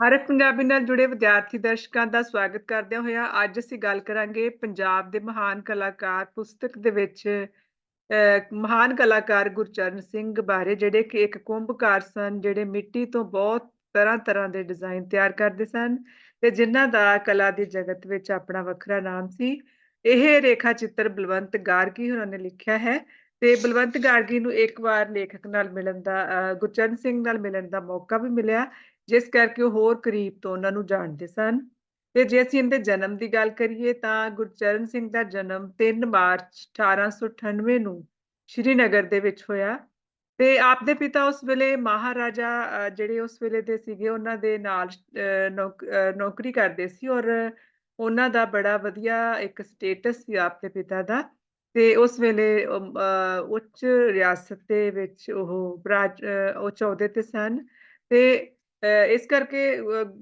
ਹਰਕ ਪੰਜਾਬੀ ਨਾਲ ਜੁੜੇ ਵਿਦਿਆਰਥੀ ਦਰਸ਼ਕਾਂ ਦਾ ਸਵਾਗਤ ਕਰਦਿਆਂ ਹੋਇਆ ਅੱਜ ਅਸੀਂ ਗੱਲ ਕਰਾਂਗੇ ਪੰਜਾਬ ਦੇ ਮਹਾਨ ਕਲਾਕਾਰ ਪੁਸਤਕ ਦੇ ਵਿੱਚ ਅਹ, ਮਹਾਨ ਕਲਾਕਾਰ ਗੁਰਚਰਨ ਸਿੰਘ ਬਾਰੇ ਜਿਹੜੇ ਕਿ ਇੱਕ ਕੁੰਭਕਾਰ ਸਨ ਜਿਹੜੇ ਮਿੱਟੀ ਤੋਂ ਬਹੁਤ ਤਰ੍ਹਾਂ ਤਰ੍ਹਾਂ ਦੇ ਡਿਜ਼ਾਈਨ ਤਿਆਰ ਕਰਦੇ ਸਨ ਤੇ ਜਿਨ੍ਹਾਂ ਦਾ ਕਲਾ ਦੀ ਜਗਤ ਵਿੱਚ ਆਪਣਾ ਵੱਖਰਾ ਨਾਮ ਸੀ। ਇਹ ਰੇਖਾ ਚਿੱਤਰ ਬਲਵੰਤ ਗਾਰਗੀ ਉਹਨਾਂ ਨੇ ਲਿਖਿਆ ਹੈ ਤੇ ਬਲਵੰਤ ਗਾਰਗੀ ਨੂੰ ਇੱਕ ਵਾਰ ਲੇਖਕ ਨਾਲ ਮਿਲਣ ਦਾ ਅਹ, ਗੁਰਚਰਨ ਸਿੰਘ ਨਾਲ ਮਿਲਣ ਦਾ ਮੌਕਾ ਵੀ ਮਿਲਿਆ। ਜਿਸ ਕਰਕੇ ਉਹ ਹੋਰ ਕਰੀਬ ਤੋਂ ਉਹਨਾਂ ਨੂੰ ਜਾਣਦੇ ਸਨ। ਤੇ ਜੇ ਅਸੀਂ ਇਹਦੇ ਜਨਮ ਦੀ ਗੱਲ ਕਰੀਏ ਤਾਂ ਗੁਰਚਰਨ ਸਿੰਘ ਦਾ ਜਨਮ 3 ਮਾਰਚ 1898 ਨੂੰ ਸ਼੍ਰੀਨਗਰ ਦੇ ਵਿੱਚ ਹੋਇਆ। ਤੇ ਆਪ ਦੇ ਪਿਤਾ ਉਸ ਵੇਲੇ ਮਹਾਰਾਜਾ ਜਿਹੜੇ ਉਸ ਵੇਲੇ ਦੇ ਸੀਗੇ, ਉਹਨਾਂ ਦੇ ਨਾਲ ਨੌਕ- ਨੌਕਰੀ ਕਰਦੇ ਸੀ ਔਰ ਉਹਨਾਂ ਦਾ ਬੜਾ ਵਧੀਆ ਇੱਕ ਸਟੇਟਸ ਸੀ ਆਪ ਦੇ ਪਿਤਾ ਦਾ। ਤੇ ਉਸ ਵੇਲੇ ਉੱਚ ਰਿਆਸਤ ਦੇ ਵਿੱਚ ਉਹ ਉਹ ਚੌਧੇ ਤੇ ਸਨ। ਤੇ ਇਸ ਕਰਕੇ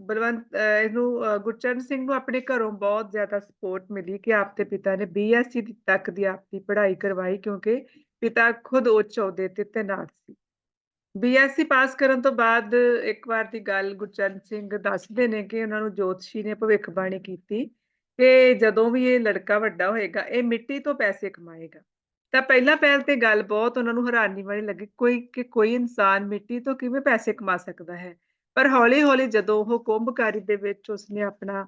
ਬਲਵੰਤ ਇਹਨੂੰ ਗੁਰਚਰਨ ਸਿੰਘ ਨੂੰ ਆਪਣੇ ਘਰੋਂ ਬਹੁਤ ਜ਼ਿਆਦਾ ਸਪੋਰਟ ਮਿਲੀ ਕਿ ਆਪ ਪਿਤਾ ਨੇ ਬੀਐਸਸੀ ਤੱਕ ਦੀ ਆਪ ਪੜ੍ਹਾਈ ਕਰਵਾਈ ਕਿਉਂਕਿ ਪਿਤਾ ਖੁਦ ਉੱਚ ਅਹੁਦੇ ਤੇ ਤੈਨਾਤ ਸੀ। ਬੀਐਸਸੀ ਪਾਸ ਕਰਨ ਤੋਂ ਬਾਅਦ ਇੱਕ ਵਾਰ ਦੀ ਗੱਲ ਗੁਰਚਰਨ ਸਿੰਘ ਦੱਸਦੇ ਨੇ ਕਿ ਉਹਨਾਂ ਨੂੰ ਜੋਤਸ਼ੀ ਨੇ ਭਵਿੱਖਬਾਣੀ ਕੀਤੀ ਕਿ ਜਦੋਂ ਵੀ ਇਹ ਲੜਕਾ ਵੱਡਾ ਹੋਏਗਾ, ਇਹ ਮਿੱਟੀ ਤੋਂ ਪੈਸੇ ਕਮਾਏਗਾ। ਤਾਂ ਪਹਿਲਾ ਪਹਿਲ ਤੇ ਗੱਲ ਬਹੁਤ ਉਹਨਾਂ ਨੂੰ ਹੈਰਾਨੀ ਵਾਲੀ ਲੱਗੀ, ਕੋਈ ਕਿ ਕੋਈ ਇਨਸਾਨ ਮਿੱਟੀ ਤੋਂ ਕਿਵੇਂ ਪੈਸੇ ਕਮਾ ਸਕਦਾ ਹੈ? ਪਰ ਹੌਲੀ-ਹੌਲੀ ਜਦੋਂ ਉਹ ਕੁੰਭਕਾਰੀ ਦੇ ਵਿੱਚ ਉਸਨੇ ਆਪਣਾ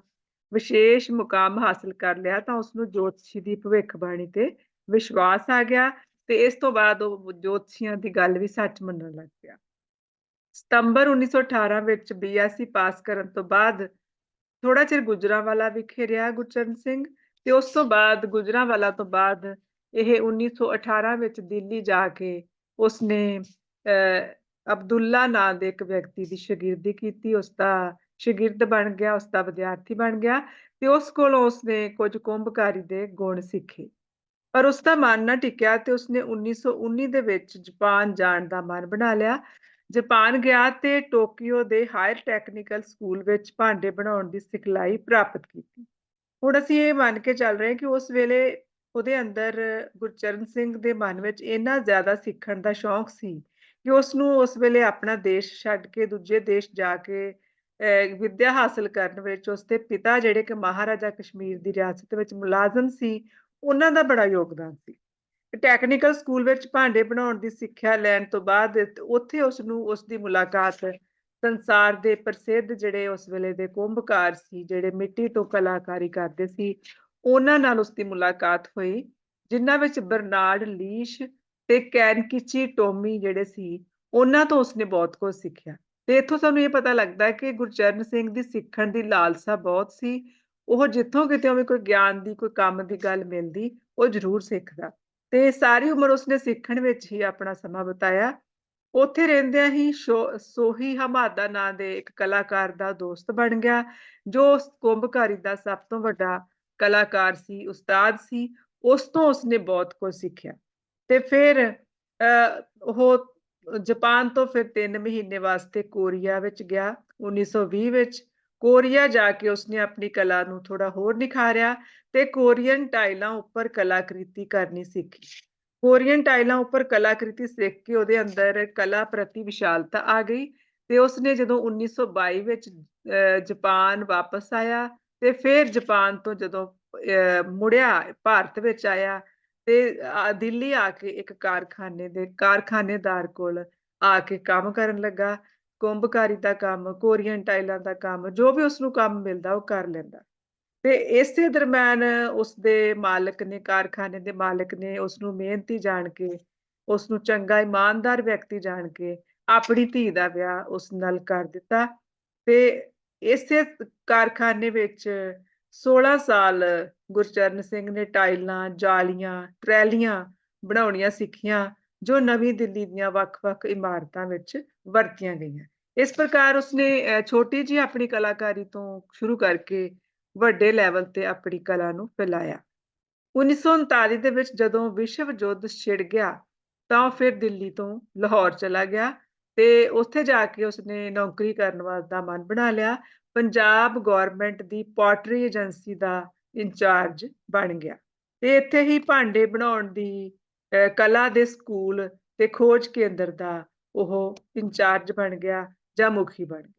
ਵਿਸ਼ੇਸ਼ ਮੁਕਾਮ ਹਾਸਲ ਕਰ ਲਿਆ ਤਾਂ ਉਸਨੂੰ ਜੋਤਸ਼ੀ ਦੀ ਭਵਿੱਖਬਾਣੀ ਤੇ ਵਿਸ਼ਵਾਸ ਆ ਗਿਆ ਤੇ ਇਸ ਤੋਂ ਬਾਅਦ ਉਹ ਜੋਤਸ਼ੀਆਂ ਦੀ ਗੱਲ ਵੀ ਸੱਚ ਮੰਨਣ ਲੱਗ ਪਿਆ। ਸਤੰਬਰ 1918 ਵਿੱਚ ਬੀਐਸਸੀ ਪਾਸ ਕਰਨ ਤੋਂ ਬਾਅਦ ਥੋੜਾ ਚਿਰ ਗੁਜਰਾਂਵਾਲਾ ਵਿਖੇ ਰਿਹਾ ਗੁਰਚਰਨ ਸਿੰਘ ਤੇ ਉਸ ਤੋਂ ਬਾਅਦ ਗੁਜਰਾਂਵਾਲਾ ਤੋਂ ਬਾਅਦ ਇਹ 1918 ਵਿੱਚ ਦਿੱਲੀ ਜਾ ਕੇ ਉਸਨੇ ਅਹ, ਅਬਦੁੱਲਾ ਨਾਂ ਦੇ ਇੱਕ ਵਿਅਕਤੀ ਦੀ ਸ਼ਾਗਿਰਦੀ ਕੀਤੀ, ਉਸ ਦਾ ਸ਼ਾਗਿਰਦ ਬਣ ਗਿਆ, ਉਸ ਦਾ ਵਿਦਿਆਰਥੀ ਬਣ ਗਿਆ ਤੇ ਉਸ ਕੋਲੋਂ ਉਸਨੇ ਕੁਝ ਕੁੰਭਕਾਰੀ ਦੇ ਗੁਣ ਸਿੱਖੇ। ਪਰ ਉਸ ਦਾ ਮਨ ਨਾ ਟਿਕਿਆ ਤੇ ਉਸਨੇ 1919 ਦੇ ਵਿੱਚ ਜਾਪਾਨ ਜਾਣ ਦਾ ਮਨ ਬਣਾ ਲਿਆ। ਜਾਪਾਨ ਗਿਆ ਤੇ ਟੋਕੀਓ ਦੇ ਹਾਇਰ ਟੈਕਨੀਕਲ ਸਕੂਲ ਵਿੱਚ ਭਾਂਡੇ ਬਣਾਉਣ ਦੀ ਸਿਖਲਾਈ ਪ੍ਰਾਪਤ ਕੀਤੀ। ਹੁਣ ਅਸੀਂ ਇਹ ਮੰਨ ਕੇ ਚੱਲ ਰਹੇ ਕਿ ਉਸ ਵੇਲੇ ਉਹਦੇ ਅੰਦਰ ਗੁਰਚਰਨ ਸਿੰਘ ਦੇ ਮਨ ਵਿੱਚ ਇੰਨਾ ਜ਼ਿਆਦਾ ਸਿੱਖਣ ਦਾ ਸ਼ੌਂਕ ਸੀ ਕਿ ਉਸ ਨੂੰ ਉਸ ਵੇਲੇ ਆਪਣਾ ਦੇਸ਼ ਛੱਡ ਕੇ ਦੂਜੇ ਦੇਸ਼ ਜਾ ਕੇ ਵਿੱਦਿਆ ਹਾਸਲ ਕਰਨ ਵਿੱਚ ਉਸਦੇ ਪਿਤਾ ਜਿਹੜੇ ਕਿ ਮਹਾਰਾਜਾ ਕਸ਼ਮੀਰ ਦੀ ਰਿਆਸਤ ਵਿੱਚ ਮੁਲਾਜ਼ਮ ਸੀ, ਉਹਨਾਂ ਦਾ ਬੜਾ ਯੋਗਦਾਨ ਸੀ। ਟੈਕਨੀਕਲ ਸਕੂਲ ਵਿੱਚ ਭਾਂਡੇ ਬਣਾਉਣ ਦੀ ਸਿੱਖਿਆ ਲੈਣ ਤੋਂ ਬਾਅਦ ਉੱਥੇ ਉਸ ਨੂੰ ਉਸ ਦੀ ਮੁਲਾਕਾਤ ਸੰਸਾਰ ਦੇ ਪ੍ਰਸਿੱਧ ਜਿਹੜੇ ਉਸ ਵੇਲੇ ਦੇ ਕੁੰਭਕਾਰ ਸੀ, ਜਿਹੜੇ ਮਿੱਟੀ ਤੋਂ ਕਲਾਕਾਰੀ ਕਰਦੇ ਸੀ, ਉਹਨਾਂ ਨਾਲ ਉਸ ਦੀ ਮੁਲਾਕਾਤ ਹੋਈ, ਜਿਨ੍ਹਾਂ ਵਿੱਚ ਬਰਨਾਰਡ ਲੀਸ਼ ਤੇ ਕੈਨਕਿਚੀ ਟੋਮੀ ਜਿਹੜੇ ਸੀ, ਉਹਨਾਂ ਤੋਂ ਉਸਨੇ ਬਹੁਤ ਕੁਝ ਸਿੱਖਿਆ। ਤੇ ਇੱਥੋਂ ਸਾਨੂੰ ਇਹ ਪਤਾ ਲੱਗਦਾ ਹੈ ਕਿ ਗੁਰਚਰਨ ਸਿੰਘ ਦੀ ਸਿੱਖਣ ਦੀ ਲਾਲਸਾ ਬਹੁਤ ਸੀ। ਉਹ ਜਿੱਥੋਂ ਕਿਤੇ ਵੀ ਕੋਈ ਗਿਆਨ ਦੀ, ਕੋਈ ਕੰਮ ਦੀ ਗੱਲ ਮਿਲਦੀ, ਉਹ ਜ਼ਰੂਰ ਸਿੱਖਦਾ। ਤੇ ਸਾਰੀ ਉਮਰ ਉਸਨੇ ਸਿੱਖਣ ਵਿੱਚ ਹੀ ਆਪਣਾ ਸਮਾਂ ਬਿਤਾਇਆ। ਉੱਥੇ ਰਹਿੰਦਿਆਂ ਹੀ ਸ਼ੋ- ਸੋਹੀ ਹਮਾਦਾ ਨਾਂ ਦੇ ਇੱਕ ਕਲਾਕਾਰ ਦਾ ਦੋਸਤ ਬਣ ਗਿਆ, ਜੋ ਉਸ ਕੁੰਭਕਾਰੀ ਦਾ ਸਭ ਤੋਂ ਵੱਡਾ ਕਲਾਕਾਰ ਸੀ, ਉਸਤਾਦ ਸੀ। ਉਸ ਤੋਂ ਉਸਨੇ ਬਹੁਤ ਕੁਝ ਸਿੱਖਿਆ। ਤੇ ਫਿਰ ਅਹ, ਉਹ ਜਾਪਾਨ ਤੋਂ ਫਿਰ 3 ਮਹੀਨੇ ਵਾਸਤੇ ਕੋਰੀਆ ਵਿੱਚ ਗਿਆ। 1920 ਵਿੱਚ ਕੋਰੀਆ ਜਾ ਕੇ ਉਸਨੇ ਆਪਣੀ ਕਲਾ ਨੂੰ ਥੋੜਾ ਹੋਰ ਨਿਖਾਰਿਆ ਤੇ ਕੋਰੀਅਨ ਟਾਈਲਾਂ ਉੱਪਰ ਕਲਾਕ੍ਰਿਤੀ ਕਰਨੀ ਸਿੱਖੀ। ਕੋਰੀਅਨ ਟਾਈਲਾਂ ਉੱਪਰ ਕਲਾਕ੍ਰਿਤੀ ਸਿੱਖ ਕੇ ਉਹਦੇ ਅੰਦਰ ਕਲਾ ਪ੍ਰਤੀ ਵਿਸ਼ਾਲਤਾ ਆ ਗਈ ਤੇ ਉਸਨੇ ਜਦੋਂ 1922 ਵਿੱਚ ਅਹ, ਜਾਪਾਨ ਵਾਪਸ ਆਇਆ ਤੇ ਫਿਰ ਜਾਪਾਨ ਤੋਂ ਜਦੋਂ ਅਹ, ਮੁੜਿਆ ਭਾਰਤ ਵਿੱਚ ਆਇਆ ਤੇ ਦਿੱਲੀ ਆ ਕੇ ਇੱਕ ਕਾਰਖਾਨੇ ਦੇ ਕਾਰਖਾਨੇਦਾਰ ਕੋਲ ਆ ਕੇ ਕੰਮ ਕਰਨ ਲੱਗਾ। ਕੁੰਭਕਾਰੀ ਦਾ ਕੰਮ, ਕੋਰੀਅਨ ਟਾਈਲਾਂ ਦਾ ਕੰਮ, ਜੋ ਵੀ ਉਸ ਨੂੰ ਕੰਮ ਮਿਲਦਾ ਉਹ ਕਰ ਲੈਂਦਾ। ਤੇ ਇਸੇ ਦਰਮਿਆਨ ਉਸ ਦੇ ਮਾਲਕ ਨੇ, ਕਾਰਖਾਨੇ ਦੇ ਮਾਲਕ ਨੇ ਉਸ ਨੂੰ ਮਿਹਨਤੀ ਜਾਣ ਕੇ ਉਸ ਨੂੰ ਚੰਗਾ, ਇਮਾਨਦਾਰ ਵਿਅਕਤੀ ਜਾਣ ਕੇ ਆਪਣੀ ਧੀ ਦਾ ਵਿਆਹ ਉਸ ਨਾਲ ਕਰ ਦਿੱਤਾ। ਤੇ ਇਸੇ ਕਾਰਖਾਨੇ ਵਿੱਚ 16 ਸਾਲ ਗੁਰਚਰਨ ਸਿੰਘ ਨੇ ਟਾਈਲਾਂ, ਜਾਲੀਆਂ, ਟਰੈਲੀਆਂ ਬਣਾਉਣੀਆਂ ਸਿੱਖੀਆਂ, ਜੋ ਨਵੀਂ ਦਿੱਲੀ ਦੀਆਂ ਵੱਖ-ਵੱਖ ਇਮਾਰਤਾਂ ਵਿੱਚ ਵਰਤੀਆਂ ਗਈਆਂ। ਇਸ ਪ੍ਰਕਾਰ ਉਸਨੇ ਛੋਟੀ ਜਿਹੀ ਆਪਣੀ ਕਲਾਕਾਰੀ ਤੋਂ ਸ਼ੁਰੂ ਕਰਕੇ ਵੱਡੇ ਲੈਵਲ ਤੇ ਆਪਣੀ ਕਲਾ ਨੂੰ ਫੈਲਾਇਆ। 1939 ਦੇ ਵਿੱਚ ਜਦੋਂ ਵਿਸ਼ਵ ਯੁੱਧ ਛਿੜ ਗਿਆ, ਤਾਂ ਫਿਰ ਦਿੱਲੀ ਤੋਂ ਲਾਹੌਰ ਚਲਾ ਗਿਆ ਤੇ ਉੱਥੇ ਜਾ ਕੇ ਉਸਨੇ ਨੌਕਰੀ ਕਰਨ ਦਾ ਮਨ ਬਣਾ ਲਿਆ। ਪੰਜਾਬ ਗਵਰਨਮੈਂਟ ਦੀ ਪੋਟਰੀ ਏਜੰਸੀ ਦਾ ਇੰਚਾਰਜ ਬਣ ਗਿਆ ਤੇ ਇੱਥੇ ਹੀ ਭਾਂਡੇ ਬਣਾਉਣ ਦੀ ਕਲਾ ਦੇ ਸਕੂਲ ਤੇ ਖੋਜ ਕੇਂਦਰ ਦਾ ਉਹ ਇੰਚਾਰਜ ਬਣ ਗਿਆ ਜਾਂ ਮੁਖੀ ਬਣ ਗਿਆ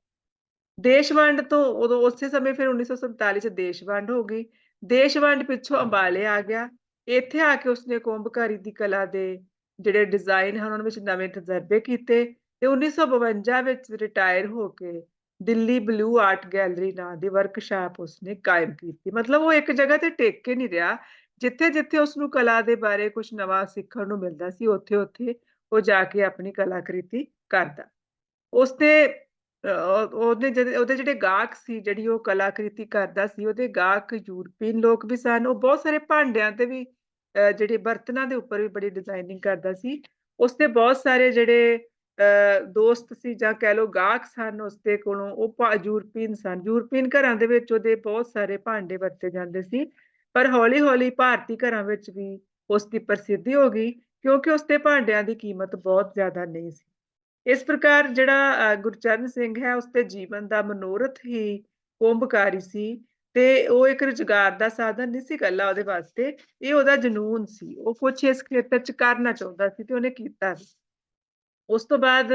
ਦੇਸ਼ ਵੰਡ ਤੋਂ ਉਦੋਂ, ਉਸੇ ਸਮੇਂ ਫਿਰ 1947 ਚ ਦੇਸ਼ ਵੰਡ ਹੋ ਗਈ। ਦੇਸ਼ ਵੰਡ ਪਿੱਛੋਂ ਅੰਬਾਲੇ ਆ ਗਿਆ। ਇੱਥੇ ਆ ਕੇ ਉਸਨੇ ਕੁੰਭਕਾਰੀ ਦੀ ਕਲਾ ਦੇ ਜਿਹੜੇ ਡਿਜ਼ਾਇਨ ਹਨ, ਉਹਨਾਂ ਵਿੱਚ ਨਵੇਂ ਤਜਰਬੇ ਕੀਤੇ ਤੇ 1952 ਵਿੱਚ ਰਿਟਾਇਰ ਹੋ ਕੇ ਦਿੱਲੀ ਬਲੂ ਆਰਟ ਗੈਲਰੀ ਨਾਂ ਦੀ ਵਰਕਸ਼ਾਪ ਉਸਨੇ ਕਾਇਮ ਕੀਤੀ। ਮਤਲਬ ਉਹ ਇੱਕ ਜਗ੍ਹਾ ਤੇ ਟਿਕ ਕੇ ਨਹੀਂ ਰਿਹਾ। ਜਿੱਥੇ-ਜਿੱਥੇ ਉਸਨੂੰ ਕਲਾ ਦੇ ਬਾਰੇ ਕੁਝ ਨਵਾਂ ਸਿੱਖਣ ਨੂੰ ਮਿਲਦਾ ਸੀ, ਉੱਥੇ-ਉੱਥੇ ਉਹ ਜਾ ਕੇ ਆਪਣੀ ਕਲਾਕ੍ਰਿਤੀ ਕਰਦਾ। ਉਸਨੇ ਉਹਦੇ ਜਿਹੜੇ ਉਹਦੇ ਜਿਹੜੇ ਗਾਹਕ ਸੀ, ਜਿਹੜੀ ਉਹ ਕਲਾਕ੍ਰਿਤੀ ਕਰਦਾ ਸੀ, ਉਹਦੇ ਗਾਹਕ ਯੂਰਪੀਨ ਲੋਕ ਵੀ ਸਨ। ਉਹ ਬਹੁਤ ਸਾਰੇ ਭਾਂਡਿਆਂ ਤੇ ਵੀ ਜਿਹੜੇ ਬਰਤਨਾਂ ਦੇ ਉੱਪਰ ਵੀ ਬੜੀ ਡਿਜ਼ਾਇਨਿੰਗ ਕਰਦਾ ਸੀ। ਉਸਦੇ ਬਹੁਤ ਸਾਰੇ ਜਿਹੜੇ ਦੋਸਤ ਸੀ ਜਾਂ ਕਹਿ ਲਓ ਗਾਹਕ ਸਨ ਉਸਦੇ ਕੋਲੋਂ, ਉਹ ਭਾ ਯੂਰਪੀਨ ਸਨ। ਯੂਰਪੀਨ ਘਰਾਂ ਦੇ ਵਿੱਚ ਉਹਦੇ ਬਹੁਤ ਸਾਰੇ ਭਾਂਡੇ ਵਰਤੇ ਜਾਂਦੇ ਸੀ। ਪਰ ਹੌਲੀ-ਹੌਲੀ ਭਾਰਤੀ ਘਰਾਂ ਵਿੱਚ ਵੀ ਉਸਦੀ ਪ੍ਰਸਿੱਧੀ ਹੋ ਗਈ ਕਿਉਂਕਿ ਉਸਦੇ ਭਾਂਡਿਆਂ ਦੀ ਕੀਮਤ ਬਹੁਤ ਜ਼ਿਆਦਾ ਨਹੀਂ ਸੀ। ਇਸ ਪ੍ਰਕਾਰ ਜਿਹੜਾ ਗੁਰਚਰਨ ਸਿੰਘ ਹੈ ਉਸਦੇ ਜੀਵਨ ਦਾ ਮਨੋਰਥ ਹੀ ਕੁੰਭਕਾਰੀ ਸੀ ਤੇ ਉਹ ਇੱਕ ਰੁਜ਼ਗਾਰ ਦਾ ਸਾਧਨ ਨਹੀਂ ਸੀ ਇਕੱਲਾ ਉਹਦੇ ਵਾਸਤੇ, ਇਹ ਉਹਦਾ ਜਨੂੰਨ ਸੀ। ਉਹ ਕੁਛ ਇਸ ਖੇਤਰ 'ਚ ਕਰਨਾ ਚਾਹੁੰਦਾ ਸੀ ਤੇ ਉਹਨੇ ਕੀਤਾ ਵੀ। ਉਸ ਤੋਂ ਬਾਅਦ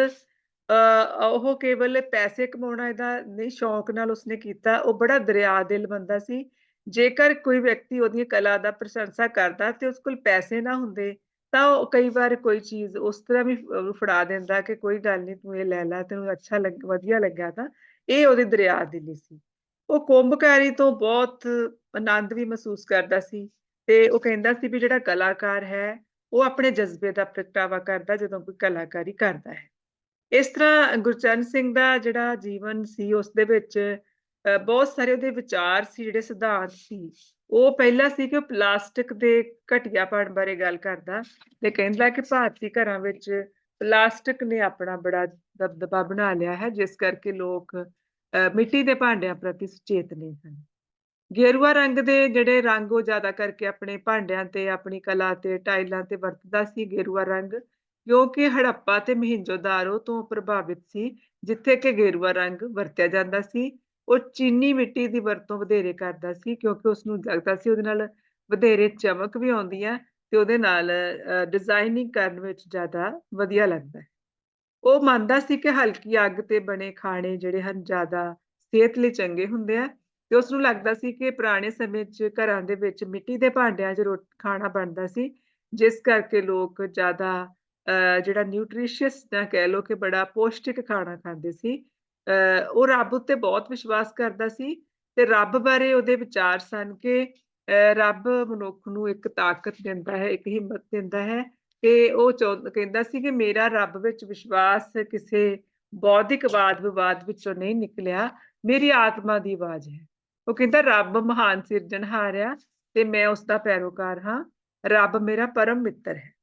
ਉਹ ਕੇਵਲ ਪੈਸੇ ਕਮਾਉਣਾ ਇਹਦਾ ਨਹੀਂ ਸ਼ੌਕ ਨਾਲ ਉਸਨੇ ਕੀਤਾ, ਉਹ ਬੜਾ ਦਰਿਆ ਦਿਲ ਬੰਦਾ ਸੀ। ਜੇਕਰ ਕੋਈ ਵਿਅਕਤੀ ਉਹਦੀ ਕਲਾ ਦਾ ਪ੍ਰਸ਼ੰਸਾ ਕਰਦਾ ਤੇ ਉਸ ਕੋਲ ਪੈਸੇ ਨਾ ਹੁੰਦੇ ਤਾਂ ਉਹ ਕਈ ਵਾਰ ਕੋਈ ਚੀਜ਼ ਉਸ ਤਰ੍ਹਾਂ ਵੀ ਫੜਾ ਦਿੰਦਾ ਕਿ ਕੋਈ ਗੱਲ ਨਹੀਂ ਤੂੰ ਇਹ ਲੈ ਲੈ, ਤੈਨੂੰ ਅੱਛਾ ਲੱਗ ਵਧੀਆ ਲੱਗਿਆ ਤਾਂ। ਇਹ ਉਹਦੀ ਦਰਿਆ ਦਿਲੀ ਸੀ। ਉਹ ਕੁੰਭਕਾਰੀ ਤੋਂ ਬਹੁਤ ਆਨੰਦ ਵੀ ਮਹਿਸੂਸ ਕਰਦਾ ਸੀ ਤੇ ਉਹ ਕਹਿੰਦਾ ਸੀ ਵੀ ਜਿਹੜਾ ਕਲਾਕਾਰ ਹੈ, ਉਹ ਆਪਣੇ ਜਜ਼ਬੇ ਦਾ ਪ੍ਰਗਟਾਵਾ ਕਰਦਾ ਜਦੋਂ ਕੋਈ ਕਲਾਕਾਰੀ ਕਰਦਾ ਹੈ। ਇਸ ਤਰ੍ਹਾਂ ਗੁਰਚਰਨ ਸਿੰਘ ਦਾ ਜਿਹੜਾ ਜੀਵਨ ਸੀ ਉਸਦੇ ਵਿੱਚ ਬਹੁਤ ਸਾਰੇ ਉਹਦੇ ਵਿਚਾਰ ਸੀ, ਜਿਹੜੇ ਸਿਧਾਂਤ ਸੀ। ਉਹ ਪਹਿਲਾ ਸੀ ਕਿ ਉਹ ਪਲਾਸਟਿਕ ਦੇ ਘਟੀਆਪਣ ਬਾਰੇ ਗੱਲ ਕਰਦਾ ਤੇ ਕਹਿੰਦਾ ਕਿ ਭਾਰਤੀ ਘਰਾਂ ਵਿੱਚ ਪਲਾਸਟਿਕ ਨੇ ਆਪਣਾ ਬੜਾ ਦਬਦਬਾ ਬਣਾ ਲਿਆ ਹੈ, ਜਿਸ ਕਰਕੇ ਲੋਕ ਅ, ਮਿੱਟੀ ਦੇ ਭਾਂਡਿਆਂ ਪ੍ਰਤੀ ਸੁਚੇਤ ਨਹੀਂ ਹਨ। ਗੇਰੂਆ ਰੰਗ ਦੇ ਜਿਹੜੇ ਰੰਗ ਉਹ ਜ਼ਿਆਦਾ ਕਰਕੇ ਆਪਣੇ ਭਾਂਡਿਆਂ ਤੇ, ਆਪਣੀ ਕਲਾ ਤੇ, ਟਾਇਲਾਂ ਤੇ ਵਰਤਦਾ ਸੀ ਗੇਰੂਆ ਰੰਗ, ਕਿਉਂਕਿ ਹੜੱਪਾ ਤੇ ਮੋਹਿੰਜੋ-ਦਾਰੋ ਤੋਂ ਪ੍ਰਭਾਵਿਤ ਸੀ, ਜਿੱਥੇ ਕਿ ਗੇਰੂਆ ਰੰਗ ਵਰਤਿਆ ਜਾਂਦਾ ਸੀ। ਉਹ ਚੀਨੀ ਮਿੱਟੀ ਦੀ ਵਰਤੋਂ ਵਧੇਰੇ ਕਰਦਾ ਸੀ ਕਿਉਂਕਿ ਉਸਨੂੰ ਲੱਗਦਾ ਸੀ ਉਹਦੇ ਨਾਲ ਵਧੇਰੇ ਚਮਕ ਵੀ ਆਉਂਦੀ ਹੈ ਤੇ ਉਹਦੇ ਨਾਲ ਅ, ਡਿਜ਼ਾਇਨਿੰਗ ਕਰਨ ਵਿੱਚ ਜ਼ਿਆਦਾ ਵਧੀਆ ਲੱਗਦਾ ਹੈ। ਉਹ ਮੰਨਦਾ ਸੀ ਕਿ ਹਲਕੀ ਅੱਗ ਤੇ ਬਣੇ ਖਾਣੇ ਜਿਹੜੇ ਹਨ ਜ਼ਿਆਦਾ ਸਿਹਤ ਲਈ ਚੰਗੇ ਹੁੰਦੇ ਆ ਤੇ ਉਸਨੂੰ ਲੱਗਦਾ ਸੀ ਕਿ ਪੁਰਾਣੇ ਸਮੇਂ 'ਚ ਘਰਾਂ ਦੇ ਵਿੱਚ ਮਿੱਟੀ ਦੇ ਭਾਂਡਿਆਂ 'ਚ ਰੋ ਖਾਣਾ ਬਣਦਾ ਸੀ, ਜਿਸ ਕਰਕੇ ਲੋਕ ਜ਼ਿਆਦਾ ਅ, ਜਿਹੜਾ ਨਿਊਟ੍ਰੀਸ਼ੀਅਸ ਨਾ ਕਹਿ ਲਓ ਕਿ ਬੜਾ ਪੌਸ਼ਟਿਕ ਖਾਣਾ ਖਾਂਦੇ ਸੀ। ਅ, ਉਹ ਰੱਬ ਉੱਤੇ ਬਹੁਤ ਵਿਸ਼ਵਾਸ ਕਰਦਾ ਸੀ ਤੇ ਰੱਬ ਬਾਰੇ ਉਹਦੇ ਵਿਚਾਰ ਸਨ ਕਿ ਅ, ਰੱਬ ਮਨੁੱਖ ਨੂੰ ਇੱਕ ਤਾਕਤ ਦਿੰਦਾ ਹੈ, ਇੱਕ ਹਿੰਮਤ ਦਿੰਦਾ ਹੈ ਤੇ ਉਹ ਚਾਹੁੰ ਕਹਿੰਦਾ ਸੀ ਕਿ ਮੇਰਾ ਰੱਬ ਵਿੱਚ ਵਿਸ਼ਵਾਸ ਕਿਸੇ ਬੌਧਿਕ ਵਾਦ-ਵਿਵਾਦ ਵਿੱਚੋਂ ਨਹੀਂ ਨਿਕਲਿਆ, ਮੇਰੀ ਆਤਮਾ ਦੀ ਆਵਾਜ਼ ਹੈ। ਉਹ ਕਹਿੰਦਾ ਰੱਬ ਮਹਾਨ ਸਿਰਜਣਹਾਰ ਆ ਤੇ ਮੈਂ ਉਸਦਾ ਪੈਰੋਕਾਰ ਹਾਂ, ਰੱਬ ਮੇਰਾ ਪਰਮ ਮਿੱਤਰ ਹੈ।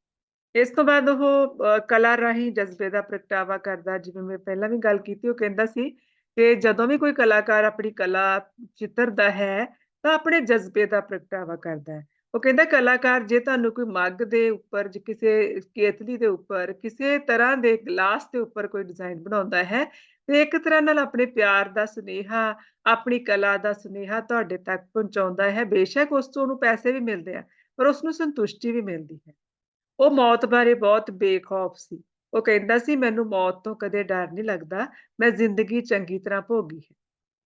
ਇਸ ਤੋਂ ਬਾਅਦ ਉਹ ਕਲਾ ਰਾਹੀਂ ਜਜ਼ਬੇ ਦਾ ਪ੍ਰਗਟਾਵਾ ਕਰਦਾ, ਜਿਵੇਂ ਮੈਂ ਪਹਿਲਾਂ ਵੀ ਗੱਲ ਕੀਤੀ, ਉਹ ਕਹਿੰਦਾ ਸੀ ਕਿ ਜਦੋਂ ਵੀ ਕੋਈ ਕਲਾਕਾਰ ਆਪਣੀ ਕਲਾ ਚਿੱਤਰਦਾ ਹੈ, ਤਾਂ ਆਪਣੇ ਜਜ਼ਬੇ ਦਾ ਪ੍ਰਗਟਾਵਾ ਕਰਦਾ ਹੈ। ਉਹ ਕਹਿੰਦਾ ਕਲਾਕਾਰ ਜੇ ਤੁਹਾਨੂੰ ਕੋਈ ਮੱਗ ਦੇ ਉੱਪਰ ਜਾਂ ਕਿਸੇ ਕੇਤਲੀ ਦੇ ਉੱਪਰ, ਕਿਸੇ ਤਰ੍ਹਾਂ ਦੇ ਗਲਾਸ ਦੇ ਉੱਪਰ ਕੋਈ ਡਿਜ਼ਾਇਨ ਬਣਾਉਂਦਾ ਹੈ, ਤੇ ਇੱਕ ਤਰ੍ਹਾਂ ਨਾਲ ਆਪਣੇ ਪਿਆਰ ਦਾ ਸੁਨੇਹਾ, ਆਪਣੀ ਕਲਾ ਦਾ ਸੁਨੇਹਾ ਤੁਹਾਡੇ ਤੱਕ ਪਹੁੰਚਾਉਂਦਾ ਹੈ। ਬੇਸ਼ੱਕ ਉਸ ਤੋਂ ਉਹਨੂੰ ਪੈਸੇ ਵੀ ਮਿਲਦੇ ਆ, ਪਰ ਉਸਨੂੰ ਸੰਤੁਸ਼ਟੀ ਵੀ ਮਿਲਦੀ ਹੈ। ਉਹ ਮੌਤ ਬਾਰੇ ਬਹੁਤ ਬੇਖੌਫ ਸੀ। ਉਹ ਕਹਿੰਦਾ ਸੀ ਮੈਨੂੰ ਮੌਤ ਤੋਂ ਕਦੇ ਡਰ ਨਹੀਂ ਲੱਗਦਾ, ਮੈਂ ਜ਼ਿੰਦਗੀ ਚੰਗੀ ਤਰ੍ਹਾਂ ਭੋਗੀ ਹੈ।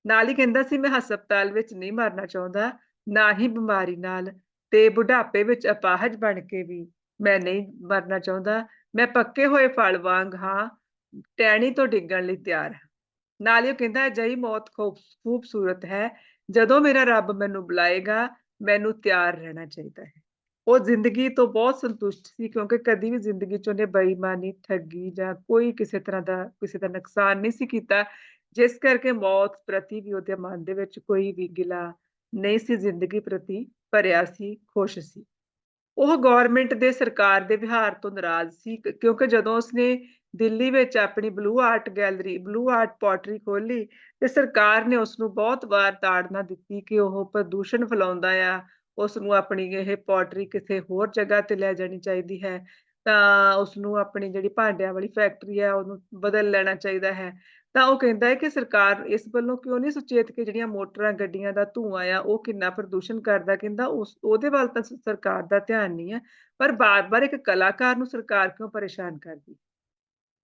ਨਾਲ ਹੀ ਕਹਿੰਦਾ ਸੀ ਮੈਂ ਹਸਪਤਾਲ ਵਿੱਚ ਨਹੀਂ ਮਰਨਾ ਚਾਹੁੰਦਾ, ਨਾ ਹੀ ਬਿਮਾਰੀ ਨਾਲ ਤੇ ਬੁਢਾਪੇ ਵਿੱਚ ਅਪਾਹਜ ਬਣ ਕੇ ਵੀ ਮੈਂ ਨਹੀਂ ਮਰਨਾ ਚਾਹੁੰਦਾ। ਮੈਂ ਪੱਕੇ ਹੋਏ ਫਲ ਵਾਂਗ ਹਾਂ, ਟਹਿਣੀ ਤੋਂ ਡਿੱਗਣ ਲਈ ਤਿਆਰ ਹਾਂ। ਨਾਲ ਹੀ ਉਹ ਕਹਿੰਦਾ ਅਜਿਹੀ ਮੌਤ ਖੂਬਸੂਰਤ ਹੈ, ਜਦੋਂ ਮੇਰਾ ਰੱਬ ਮੈਨੂੰ ਬੁਲਾਏਗਾ, ਮੈਨੂੰ ਤਿਆਰ ਰਹਿਣਾ ਚਾਹੀਦਾ ਹੈ। ਉਹ ਜ਼ਿੰਦਗੀ ਤੋਂ ਬਹੁਤ ਸੰਤੁਸ਼ਟ ਸੀ ਕਿਉਂਕਿ ਕਦੀ ਵੀ ਜ਼ਿੰਦਗੀ 'ਚ ਉਹਨੇ ਬੇਈਮਾਨੀ, ਠੱਗੀ ਜਾਂ ਕੋਈ ਕਿਸੇ ਤਰ੍ਹਾਂ ਦਾ ਕਿਸੇ ਦਾ ਨੁਕਸਾਨ ਨਹੀਂ ਸੀ ਕੀਤਾ, ਜਿਸ ਕਰਕੇ ਮੌਤ ਪ੍ਰਤੀ ਵੀ ਉਹਦੇ ਮਨ ਦੇ ਵਿੱਚ ਕੋਈ ਵੀ ਗਿਲਾ ਨਹੀਂ ਸੀ ਜ਼ਿੰਦਗੀ ਪ੍ਰਤੀ ਭਰਿਆ ਸੀ, ਖੁਸ਼ ਸੀ। ਉਹ ਗਵਰਨਮੈਂਟ ਦੇ ਸਰਕਾਰ ਦੇ ਵਿਹਾਰ ਤੋਂ ਨਾਰਾਜ਼ ਸੀ ਕਿਉਂਕਿ ਜਦੋਂ ਉਸਨੇ ਦਿੱਲੀ ਵਿੱਚ ਆਪਣੀ blue art gallery, blue art pottery ਖੋਲੀ ਤੇ ਸਰਕਾਰ ਨੇ ਉਸਨੂੰ ਬਹੁਤ ਵਾਰ ਤਾੜਨਾ ਦਿੱਤੀ ਕਿ ਉਹ ਪ੍ਰਦੂਸ਼ਣ ਫੈਲਾਉਂਦਾ ਆ, ਉਸਨੂੰ ਆਪਣੀ ਇਹ ਪੋਟਰੀ ਕਿਸੇ ਹੋਰ ਜਗ੍ਹਾ ਤੇ ਲੈ ਜਾਣੀ ਚਾਹੀਦੀ ਹੈ, ਤਾਂ ਉਸਨੂੰ ਆਪਣੀ ਜਿਹੜੀ ਭਾਂਡਿਆਂ ਵਾਲੀ ਫੈਕਟਰੀ ਹੈ, ਉਹਨੂੰ ਬਦਲ ਲੈਣਾ ਚਾਹੀਦਾ ਹੈ। ਤਾਂ ਉਹ ਕਹਿੰਦਾ ਹੈ ਕਿ ਸਰਕਾਰ ਇਸ ਵੱਲੋਂ ਕਿਉਂ ਨਹੀਂ ਸੁਚੇਤ ਕਿ ਜਿਹੜੀਆਂ ਮੋਟਰਾਂ, ਗੱਡੀਆਂ ਦਾ ਧੂੰਆਂ ਆ, ਉਹ ਕਿੰਨਾ ਪ੍ਰਦੂਸ਼ਣ ਕਰਦਾ। ਕਹਿੰਦਾ ਉਸ ਉਹਦੇ ਵੱਲ ਤਾਂ ਸਰਕਾਰ ਦਾ ਧਿਆਨ ਨਹੀਂ ਹੈ, ਪਰ ਬਾਰ-ਬਾਰ ਇੱਕ ਕਲਾਕਾਰ ਨੂੰ ਸਰਕਾਰ ਕਿਉਂ ਪਰੇਸ਼ਾਨ ਕਰਦੀ।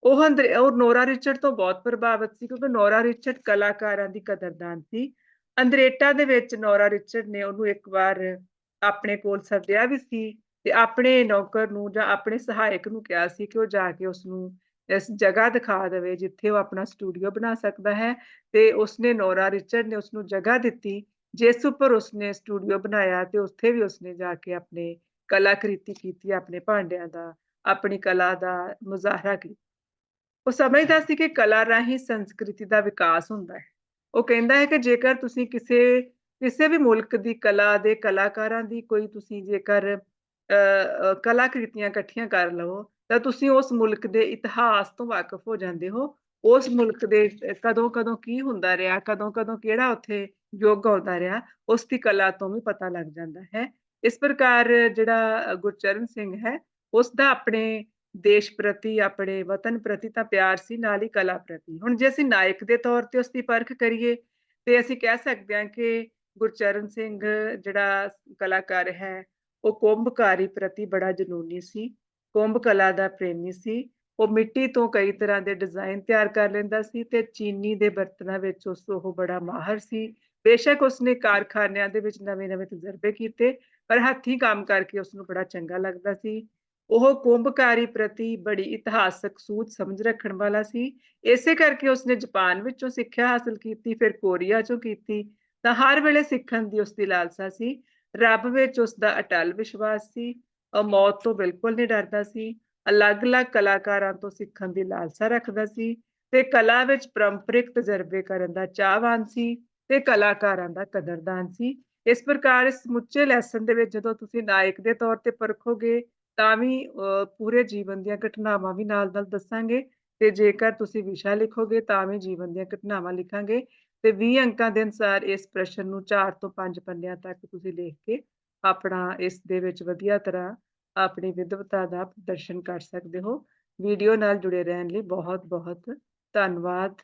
ਉਹ ਅੰਦਰ, ਉਹ ਨੋਰਾ ਰਿਚਰਡ ਤੋਂ ਬਹੁਤ ਪ੍ਰਭਾਵਿਤ ਸੀ ਕਿਉਂਕਿ ਨੋਰਾ ਰਿਚਰਡ ਕਲਾਕਾਰਾਂ ਦੀ ਕਦਰਦਾਨ ਸੀ। ਅੰਦਰੇਟਾ ਦੇ ਵਿੱਚ ਨੋਰਾ ਰਿਚਰਡ ਨੇ ਉਹਨੂੰ ਇੱਕ ਵਾਰ ਆਪਣੇ ਕੋਲ ਸੱਦਿਆ ਵੀ ਸੀ ਤੇ ਆਪਣੇ ਨੌਕਰ ਨੂੰ ਜਾਂ ਆਪਣੇ ਸਹਾਇਕ ਨੂੰ ਕਿਹਾ ਸੀ ਕਿ ਉਹ ਜਾ ਕੇ ਉਸ ਨੂੰ ਇਸ ਜਗ੍ਹਾ ਦਿਖਾ ਦੇਵੇ ਜਿੱਥੇ ਉਹ ਆਪਣਾ ਸਟੂਡੀਓ ਬਣਾ ਸਕਦਾ ਹੈ ਤੇ ਉਸਨੇ ਨੋਰਾ ਰਿਚਰਡ ਨੇ ਉਸ ਨੂੰ ਜਗ੍ਹਾ ਦਿੱਤੀ ਜਿਸ ਉੱਪਰ ਉਸਨੇ ਸਟੂਡੀਓ ਬਣਾਇਆ ਤੇ ਉੱਥੇ ਵੀ ਉਸਨੇ ਜਾ ਕੇ ਆਪਣੇ ਕਲਾਕ੍ਰਿਤੀ ਕੀਤੀ, ਆਪਣੇ ਭਾਂਡਿਆਂ ਦਾ, ਆਪਣੀ ਕਲਾ ਦਾ ਮੁਜ਼ਾਹਰਾ ਕੀਤਾ। ਉਹ ਸਮਝਦਾ ਸੀ ਕਿ ਕਲਾ ਰਾਹੀਂ ਸੰਸਕ੍ਰਿਤੀ ਦਾ ਵਿਕਾਸ ਹੁੰਦਾ ਹੈ। ਉਹ ਕਹਿੰਦਾ ਹੈ ਕਿ ਜੇਕਰ ਤੁਸੀਂ ਕਿਸੇ ਕਿਸੇ ਵੀ ਮੁਲਕ ਦੀ ਕਲਾ ਦੇ ਕਲਾਕਾਰਾਂ ਦੀ ਕੋਈ ਤੁਸੀਂ ਜੇਕਰ ਕਲਾਕ੍ਰਿਤੀਆਂ ਇਕੱਠੀਆਂ ਕਰ ਲਵੋ, ਤਾਂ ਤੁਸੀਂ ਉਸ ਮੁਲਕ ਦੇ ਇਤਿਹਾਸ ਤੋਂ ਵਾਕਿਫ ਹੋ ਜਾਂਦੇ ਹੋ। ਉਸ ਮੁਲਕ ਦੇ ਕਦੋਂ ਕਦੋਂ ਕੀ ਹੁੰਦਾ ਰਿਹਾ ਕਦੋਂ ਕਦੋਂ ਕਿਹੜਾ ਉੱਥੇ ਯੁੱਗ ਆਉਂਦਾ ਰਿਹਾ, ਉਸ ਦੀ ਕਲਾ ਤੋਂ ਵੀ ਪਤਾ ਲੱਗ ਜਾਂਦਾ ਹੈ। ਇਸ ਪ੍ਰਕਾਰ ਜਿਹੜਾ ਗੁਰਚਰਨ ਸਿੰਘ ਹੈ ਉਸ ਦਾ ਆਪਣੇ ਦੇਸ਼ ਪ੍ਰਤੀ, ਆਪਣੇ ਵਤਨ ਪ੍ਰਤੀ ਤਾਂ ਪਿਆਰ ਸੀ, ਨਾਲ ਹੀ ਕਲਾ ਪ੍ਰਤੀ। ਹੁਣ ਜੇ ਅਸੀਂ ਨਾਇਕ ਦੇ ਤੌਰ ਤੇ ਉਸ ਦੀ ਪਰਖ ਕਰੀਏ, ਤੇ ਅਸੀਂ ਕਹਿ ਸਕਦੇ ਹਾਂ ਕਿ ਗੁਰਚਰਨ ਸਿੰਘ ਜਿਹੜਾ ਕਲਾਕਾਰ ਹੈ, ਉਹ ਕੁੰਭਕਾਰੀ ਪ੍ਰਤੀ ਬੜਾ ਜਨੂਨੀ ਸੀ, ਕੁੰਭ ਕਲਾ ਦਾ ਪ੍ਰੇਮੀ ਸੀ। ਉਹ ਮਿੱਟੀ ਤੋਂ ਕਈ ਤਰ੍ਹਾਂ ਦੇ ਡਿਜ਼ਾਈਨ ਤਿਆਰ ਕਰ ਲੈਂਦਾ ਸੀ ਤੇ ਚੀਨੀ ਦੇ ਬਰਤਨਾਂ ਵਿੱਚ ਉਸ ਉਹ ਬੜਾ ਮਾਹਰ ਸੀ। ਬੇਸ਼ੱਕ ਉਸਨੇ ਕਾਰਖਾਨਿਆਂ ਦੇ ਵਿੱਚ ਨਵੇਂ-ਨਵੇਂ ਤਜਰਬੇ ਕੀਤੇ, ਪਰ ਹੱਥੀਂ ਕੰਮ ਕਰਕੇ ਉਸ ਨੂੰ ਬੜਾ ਚੰਗਾ ਲੱਗਦਾ ਸੀ। ਉਹ ਕੁੰਭਕਾਰੀ ਪ੍ਰਤੀ ਬੜੀ ਇਤਿਹਾਸਕ ਸੂਝ ਸਮਝ ਰੱਖਣ ਵਾਲਾ ਸੀ। ਇਸੇ ਕਰਕੇ ਉਸਨੇ ਜਾਪਾਨ ਵਿੱਚੋਂ ਸਿੱਖਿਆ ਹਾਸਲ ਕੀਤੀ, ਫਿਰ ਕੋਰੀਆ ਚੋਂ ਕੀਤੀ। ਤਾਂ ਹਰ ਵੇਲੇ ਸਿੱਖਣ ਦੀ ਉਸਦੀ ਲਾਲਸਾ ਸੀ। ਰੱਬ ਵਿੱਚ ਉਸਦਾ ਅਟਲ ਵਿਸ਼ਵਾਸ ਸੀ। ਉਹ ਮੌਤ ਤੋਂ ਬਿਲਕੁਲ ਨਹੀਂ ਡਰਦਾ ਸੀ। ਅਲੱਗ-ਅਲੱਗ ਕਲਾਕਾਰਾਂ ਤੋਂ ਸਿੱਖਣ ਦੀ ਲਾਲਸਾ ਰੱਖਦਾ ਸੀ ਤੇ ਕਲਾ ਵਿੱਚ ਪਰੰਪਰਿਕ ਤਜਰਬੇ ਕਰਨ ਦਾ ਚਾਹਵਾਨ ਸੀ ਤੇ ਕਲਾਕਾਰਾਂ ਦਾ ਕਦਰਦਾਨ ਸੀ। ਇਸ ਪ੍ਰਕਾਰ ਇਸ ਸਮੁੱਚੇ ਲੈਸਨ ਦੇ ਵਿੱਚ ਜਦੋਂ ਤੁਸੀਂ ਨਾਇਕ ਦੇ ਤੌਰ ਤੇ ਪਰਖੋਗੇ ਤਾਂ ਵੀ ਪੂਰੇ ਜੀਵਨ ਦੀਆਂ ਘਟਨਾਵਾਂ ਵੀ ਨਾਲ-ਨਾਲ ਦੱਸਾਂਗੇ ਤੇ ਜੇਕਰ ਤੁਸੀਂ ਵਿਸ਼ਾ ਲਿਖੋਗੇ ਤਾਂ ਵੀ ਜੀਵਨ ਦੀਆਂ ਘਟਨਾਵਾਂ ਲਿਖਾਂਗੇ ਤੇ 20 ਅੰਕਾਂ ਦੇ ਅਨੁਸਾਰ ਇਸ ਪ੍ਰਸ਼ਨ ਨੂੰ 4 ਤੋਂ 5 ਪੰਨਿਆਂ ਤੱਕ ਤੁਸੀਂ ਲਿਖ ਕੇ ਆਪਣਾ ਇਸ ਦੇ ਵਿੱਚ ਵਧੀਆ ਤਰ੍ਹਾਂ ਆਪਣੀ ਵਿਦਵਤਾ ਦਾ ਪ੍ਰਦਰਸ਼ਨ ਕਰ ਸਕਦੇ ਹੋ। ਵੀਡੀਓ ਨਾਲ ਜੁੜੇ ਰਹਿਣ ਲਈ ਬਹੁਤ ਬਹੁਤ ਧੰਨਵਾਦ।